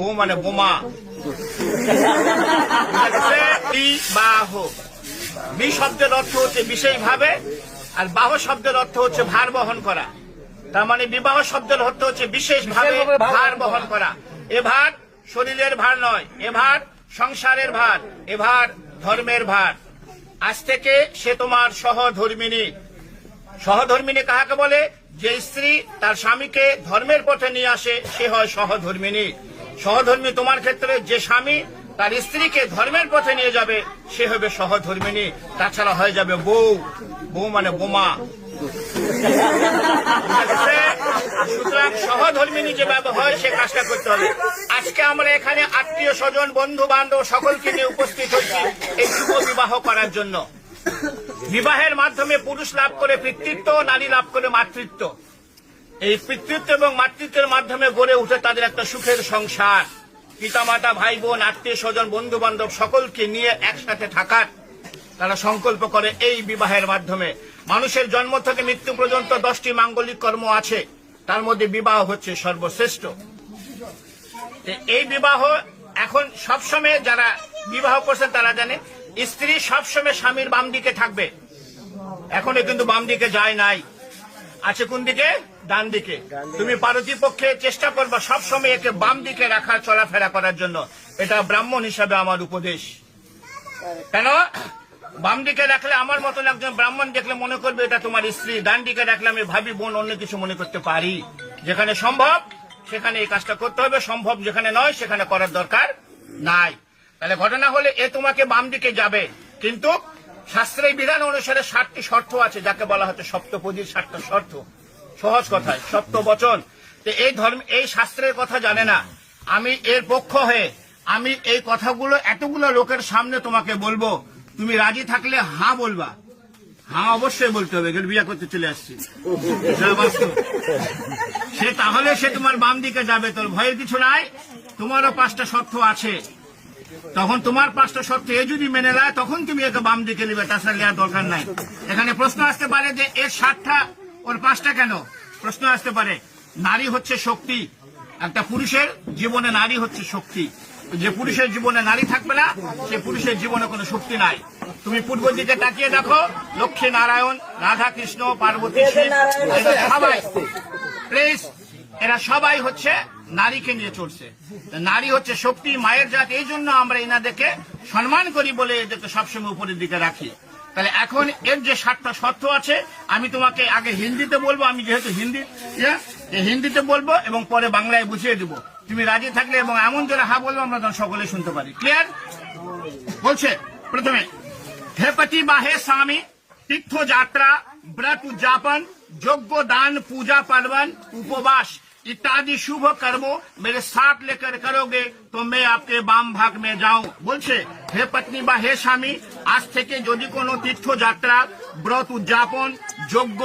বউ মানে বোমা বি শব্দের অর্থ হচ্ছে বিশেষভাবে আর বাহ শব্দের অর্থ হচ্ছে ভার বহন করা। তার মানে বিবাহ শব্দের অর্থ হচ্ছে বিশেষভাবে ভার বহন করা। এ ভার শরীরের ভার নয় এ ভার সংসারের ভার এ ভার ধর্মের ভার। আজ থেকে সে তোমার সহধর্মিনী। সহধর্মিনী কাহাকে বলে? যে স্ত্রী তার স্বামীকে ধর্মের পথে নিয়ে আসে সে হয় সহধর্মিনী। সহধর্মী তোমার ক্ষেত্রে যে স্বামী, তার স্ত্রীকে ধর্মের পথে নিয়ে যাবে, সে হবে সহধর্মিনী তাছাড়া হয়ে যাবে বউ। বউ মানে বোমা। সুতরাং সহধর্মিনী যে হয়, সে কাজটা করতে হবে। আজকে আমরা এখানে আত্মীয় স্বজন বন্ধু বান্ধব সকলকে নিয়ে উপস্থিত হয়েছি এই শুভ বিবাহ করার জন্য। বিবাহের মাধ্যমে পুরুষ লাভ করে পিতৃত্ব, নারী লাভ করে মাতৃত্ব। এই পিতৃত্ব এবং মাতৃত্বের মাধ্যমে গড়ে উঠে তাদের একটা সুখের সংসার। পিতামাতা ভাই বোন আত্মীয় স্বজন বন্ধু বান্ধব সকলকে নিয়ে একসাথে থাকার তারা সংকল্প করে এই বিবাহের মাধ্যমে। মানুষের জন্ম থেকে মৃত্যু পর্যন্ত দশটি মাঙ্গলিক কর্ম আছে। তার মধ্যে বিবাহ হচ্ছে সর্বশ্রেষ্ঠ। এই বিবাহ এখন সবসময় যারা বিবাহ করছেন তারা জানে, স্ত্রী সবসময় স্বামীর বাম দিকে থাকবে। এখনও কিন্তু বাম দিকে যায় নাই। আছে কোন দিকে? ডান দিকে। তুমি পার্বতী পক্ষে চেষ্টা করবা সবসময় একে বাম দিকে রাখা চলাফেরা করার জন্য। এটা ব্রাহ্মণ হিসাবে আমার উপদেশ। কেন? বাম দিকে রাখলে আমার মতন একজন ব্রাহ্মণ দেখলে মনে করবে এটা তোমার স্ত্রী। ডান দিকে রাখলে আমি ভাবি বোন অন্য কিছু মনে করতে পারি। যেখানে সম্ভব সেখানে এই কাজটা করতে হবে। সম্ভব যেখানে নয় সেখানে করার দরকার নাই। তাহলে ঘটনা হলে এ তোমাকে বাম দিকে যাবে। কিন্তু শাস্ত্রের বিধান অনুসারে ষাটটি শর্ত আছে যাকে বলা হচ্ছে সপ্তপদীর ষাটটা শর্ত। সহজ কথায়, সত্য বচন। তো এই ধর্ম, এই শাস্ত্রের কথা জানে না। আমি এর পক্ষ হয়ে, আমি এই কথাগুলো, এতগুলো লোকের সামনে তোমাকে বলব। তুমি রাজি থাকলে হ্যাঁ বলবা। হ্যাঁ অবশ্যই বলতে হবে বিয়ে করতে চলে আসছি। সে তাহলে সে তোমার বাম দিকে যাবে, তোর ভয়ের কিছু নাই। তোমারও পাঁচটা শর্ত আছে। তখন তোমার পাঁচটা শর্ত এ যদি মেনে নেয়, তখন তুমি একে বাম দিকে নেবে, তাছাড়া নেওয়ার দরকার নাই। এখানে প্রশ্ন আসতে পারে যে এর সাতটা ওর পাঁচটা কেন? প্রশ্ন আসতে পারে। নারী হচ্ছে শক্তি। একটা পুরুষের জীবনে নারী হচ্ছে শক্তি। যে পুরুষের জীবনে নারী থাকবে না, সে পুরুষের জীবনে কোনো শক্তি নাই। তুমি পূর্ব দিকে তাকিয়ে দেখো, লক্ষ্মী নারায়ণ, রাধা কৃষ্ণ, পার্বতী শিব সবাই। প্লিজ এরা সবাই হচ্ছে নারীকে নিয়ে চলছে। নারী হচ্ছে শক্তি, মায়ের জাত, এই জন্য আমরা এনাদেরকে সম্মান করি বলে এদেরকে সবসময় উপরের দিকে রাখি। তাহলে এখন এর যে সাতটা শর্ত আছে, আমি তোমাকে আগে হিন্দিতে বলব, আমি যেহেতু হিন্দি হিন্দিতে বলব এবং পরে বাংলায় বুঝিয়ে দেবো। তুমি রাজি থাকলে এবং এমন যারা হা বলব, আমরা তখন সকলে শুনতে পারি। ক্লিয়ার বলছে, প্রথমে, হেপতি বা হে স্বামী, তীর্থযাত্রা, ব্রত উদযাপন যোগ্য দান, পূজা পার্বণ, উপবাস ইত্যাদি শুভ কর্ম মেরে সাথ লেকর করোগে তো মে আপকে বাম ভাগ মে যাও বলছে হে পত্নী বা হে স্বামী আজ থেকে যদি কোনো তীর্থযাত্রা, ব্রত উদযাপন, যজ্ঞ,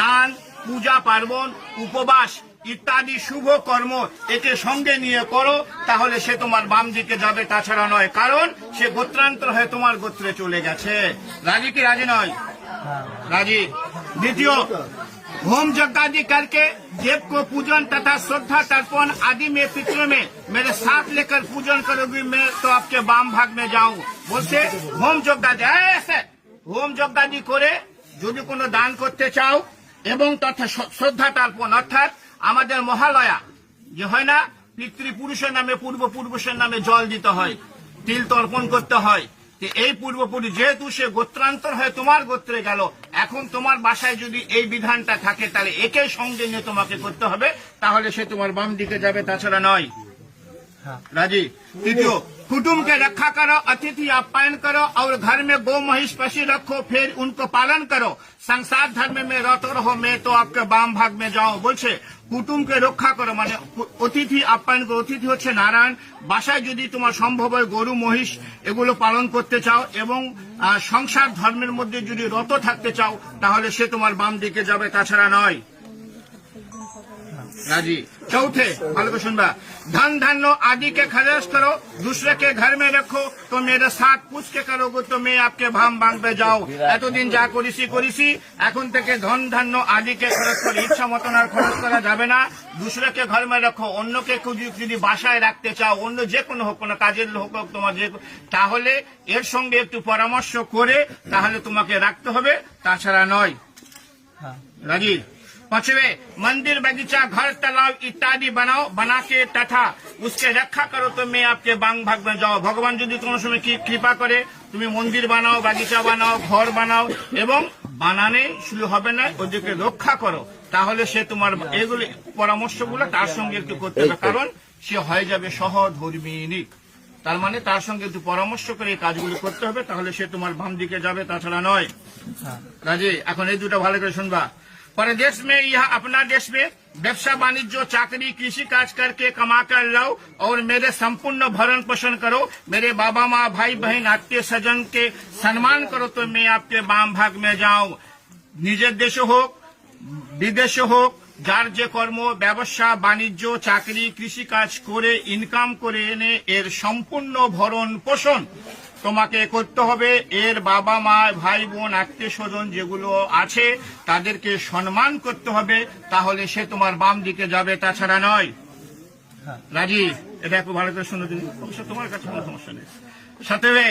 দান, পূজা পার্বণ, উপবাস ইত্যাদি শুভ কর্ম একে সঙ্গে নিয়ে করো, তাহলে সে তোমার বাম দিকে যাবে, তাছাড়া নয়। কারণ সে গোত্রান্তর হয়ে তোমার গোত্রে চলে গেছে। রাজি কি রাজি নয়? রাজি। দ্বিতীয় होम यज्ञादि करके देव को पूजन तथा श्रद्धा तर्पण आदि में पितरों में मेरे साथ लेकर पूजन करोगी मैं तो आपके बाम भाग में जाऊं বলছে হোম যজ্ঞাদি এসে হোম যজ্ঞাদি করে যদি কোনো দান করতে চাও এবং তথা শ- শ্রদ্ধা তর্পণ অর্থাৎ আমাদের মহালয়া যে হয় না পিতৃপুরুষের নামে পূর্বপুরুষের নামে জল দিতে হয় তিল তর্পণ করতে হয় তো এই পূর্বপুরি যেহেতু সে গোত্রান্তর হয়ে তোমার গোত্রে গেল, এখন তোমার বাসায় যদি এই বিধানটা থাকে, তাহলে একে সঙ্গে নিয়ে তোমাকে করতে হবে। তাহলে সে তোমার বাম দিকে যাবে, তাছাড়া নয়। राजी तृतीय कुटुंब के रखा करो अतिथि आप्यायन करो और घर में गौ महिष पशु रखो फिर उनको पालन करो संसार धर्म में रहते रहो मैं तो आपके बाम भाग में जाओ বলছে কুটুমকে রক্ষা করো মানে অতিথি আপ্যায়ন করো অতিথি হচ্ছে নারায়ণ বাসায় যদি তোমার সম্ভব হয় গরু মহিষ এগুলো পালন করতে চাও এবং আহ, সংসার ধর্মের মধ্যে যদি রত থাকতে চাও তাহলে সে তোমার বাম দিকে যাবে তাছাড়া নয় राजी चौथे ভালো করে শুনবা धन धान्य आदि के खर्च करो दूसरे के घर में रखो तो मेरे साथ पूछ के करोगे तो मैं आपके भाम বাঁধবে যাও এতদিন যা করিসি করিসি এখন থেকে ধন ধান্য আদিকে খরচ করে ইচ্ছা মতন আর খরচ করা যাবে না দুসরাকে ঘর মে রাখো অন্যকে যদি- যদি বাসায় রাখতে চাও অন্য যে কোনো হোক কোনো কাজের হোক হোক তোমার যে তাহলে এর সঙ্গে একটু পরামর্শ করে তাহলে তোমাকে রাখতে হবে তাছাড়া নয় राजी पांचवे मंदिर बगीचा घर तालाब इत्यादि बनाओ बना के तथा उसके रक्षा करो तो मैं आपके बांग भाग में जाओ ভগবান যদি কোনো সময় কি কৃপা করে তুমি মন্দির বানাও বাগিচা বানাও ঘর বানাও এবং বানানে শুরু হবে না ওদেরকে রক্ষা করো তাহলে সে তোমার এগুলি পরামর্শগুলো তার সঙ্গে একটু করতে হবে কারণ সে হয়ে যাবে সহধর্মিনী তার মানে তার সঙ্গে একটু পরামর্শ করে এই কাজগুলি করতে হবে তাহলে সে তোমার বাম দিকে যাবে তাছাড়া নয় রাজি এখন এই দুটো ভালো করে শুনবা परदेश में यह अपना देश में व्यवसाय वाणिज्य चाकरी कृषि काज करके कमा कर लाओ और मेरे संपूर्ण भरण पोषण करो मेरे बाबा माँ भाई बहन आत्मीय सजन के सम्मान करो तो मैं आपके बाम भाग में जाऊं নিজের দেশে হোক বিদেশে হোক যার যে কর্ম ব্যবসা বাণিজ্য চাকরি কৃষিকাজ করে ইনকাম করে এনে এর সম্পূর্ণ ভরণ পোষণ তোমাকে করতে হবে এর বাবা মা ভাই বোন আত্মীয় স্বজন যেগুলো আছে তাদেরকে সম্মান করতে হবে তাহলে সে তোমার বাম দিকে যাবে তাছাড়া নয় রাজি এটা একটু ভালো করে শুনে দিন অবশ্য তোমার কাছে কোনো সমস্যা নেই सतवे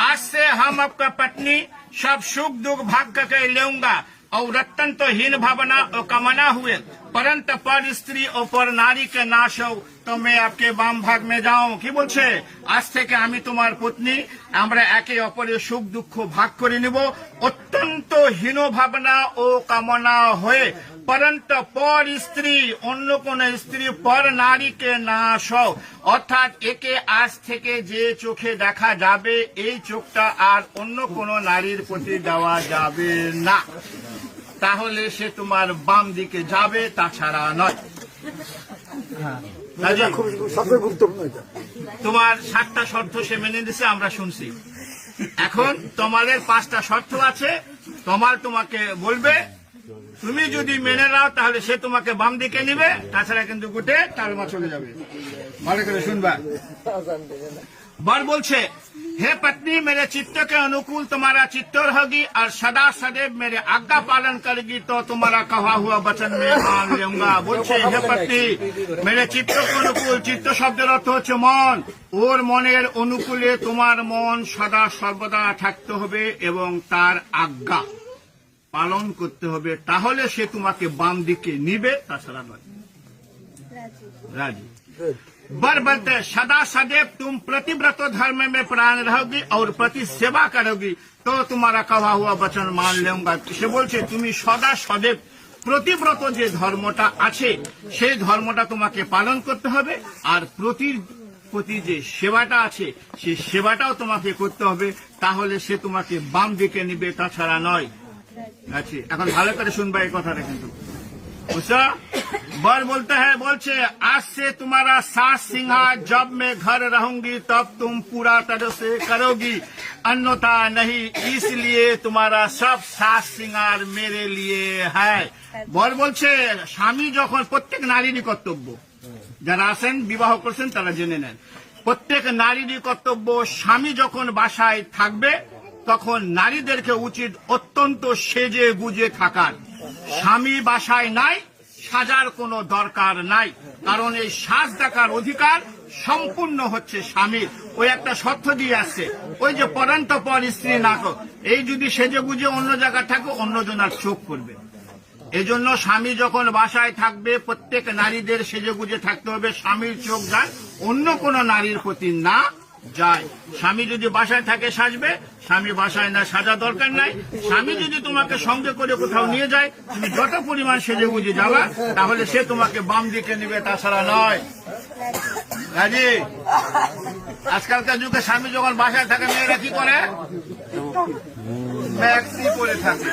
आज से हम आपका पत्नी सब सुख दुख भाग करके लेऊंगा और रत्न तो हीन भावना और कामना हुए परंत पर स्त्री और पर नारी के नाश हो তো मैं आपके বাম ভাগ মে যাও কি বলছে আজ থেকে আমি তোমার পত্নী আমরা একে অপরের সুখ দুঃখ ভাগ করে নিব অত্যন্ত হীন ভাবনা ও কামনা হয়ে পরন্ত পর স্ত্রী অন্য কোন স্ত্রী পর নারীকে না সও অর্থাৎ একে আজ থেকে যে চোখে দেখা যাবে এই চোখটা আর অন্য কোন নারীর প্রতি দেওয়া যাবে না তাহলে সে তোমার বাম দিকে যাবে তাছাড়া নয়। এটা তোমার সাতটা শর্ত সে মেনে দিছে আমরা শুনছি। এখন তোমাদের পাঁচটা শর্ত আছে তোমার তোমাকে বলবে তুমি যদি মেনে নাও তাহলে সে তোমাকে বাম দিকে নিবে তাছাড়া কিন্তু গোটে তালমা চলে যাবে। ভালো করে শুনবা। বর বলছে হে পত্নী মেরে চিত্তকে অনুকূল তোমারা চিত্ত রহगी আর সদা সदैव মেরে আজ্ঞা পালন করি তো তোমারা কহা হুয়া বচন মে মান লুঙ্গা বলছে হে পত্নী মেরে চিত্ত অনুকূল চিত্ত শব্দের অর্থ হচ্ছে মন। ওর মনের অনুকূলে তোমার মন সদা সর্বদা থাকতে হবে এবং তার আজ্ঞা পালন করতে হবে। তাহলে সে তোমাকে বাম দিকে নিবে তাছাড়া নয়। রাজি। बर बनते, सदा सदैव तुम प्रतिव्रतो धर्म में प्राण रहोगी और प्रति सेवा करोगी। तो तुम्हारा कहा हुआ वचन मान लेगा। से বলছে তুমি सदा सदैव প্রতিব্রত যে ধর্মটা আছে, সেই ধর্মটা তোমাকে পালন করতে হবে। আর প্রতি প্রতি যে সেবাটা আছে, সেই সেবাটাও তোমাকে করতে হবে। তাহলে সে তোমাকে বাম দিকে নিবে, তাছাড়া নয়। আছে এখন ভালো করে শুনবা এই কথাটা কিন্তু। বুঝছ? বর বলতে হ্যাঁ বলছে আজ সে তোমার সাস সিংহা জব মে ঘর রহি তব তুম পুরা তর সে করোগি অন্যথা नहीं, इसलिए তোমার সব সাস সিংহার মেরে লিয়ে হ্যাঁ বর বলছে স্বামী যখন প্রত্যেক নারীরই কর্তব্য যারা আসেন বিবাহ করছেন তারা জেনে নেন প্রত্যেক নারীরই কর্তব্য স্বামী যখন বাসায় থাকবে তখন নারীদেরকে উচিত অত্যন্ত সেজে গুজে থাকার স্বামী বাসায় নাই সাজার কোনো দরকার নাই। কারণ এই সাজ দেখার অধিকার সম্পূর্ণ হচ্ছে স্বামীর। ওই একটা শর্ত দিয়ে আসছে ওই যে পরান্ত পর স্ত্রী না কর এই যদি সেজে গুজে অন্য জায়গায় থাকে অন্যজনার চোখ করবে এজন্য স্বামী যখন বাসায় থাকবে, প্রত্যেক নারীদের সেজে গুজে থাকতে হবে। স্বামীর চোখ যান অন্য কোন নারীর প্রতি না যায়। স্বামী যদি বাসায় থাকে সাজবে, স্বামী বাসায় না সাজা দরকার নাই। স্বামী যদি তোমাকে সঙ্গে করে কোথাও নিয়ে যায়, তুমি যত পরিমাণ সেজে গুজে যাবা, তাহলে সে তোমাকে বাম দিকে নিবে, তাছাড়া নয়। রাজি? আজকালকার যুগে স্বামী যখন বাসায় থাকে, মেয়েরা কি করে? ম্যাক্সি করে থাকে।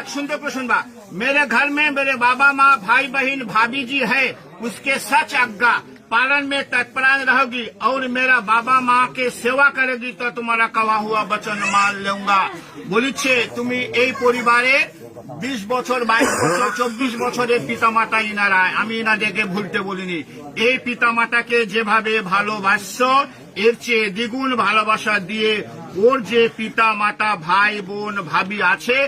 बाबा माँ सुनते को सुनबा मेरे घर में मेरे बाबा माँ भाई बहन भाभी जी है उसके सच आज्ञा पालन में तत्परान रहोगी और मेरा बाबा माँ के सेवा करेगी तो तुम्हारा कवा हुआ वचन मान लूंगा বলিছে তুমি এই পরিবারে বিশ বছর বাইশ বছর চব্বিশ বছরের পিতামাতা ইনারা আমি ইনাদেরকে ভুলতে বলিনি এই পিতামাতাকে যেভাবে ভালোবাসছো এর চেয়ে দ্বিগুণ ভালোবাসা দিয়ে ওর যে পিতা মাতা ভাই বোন ভাবি আছে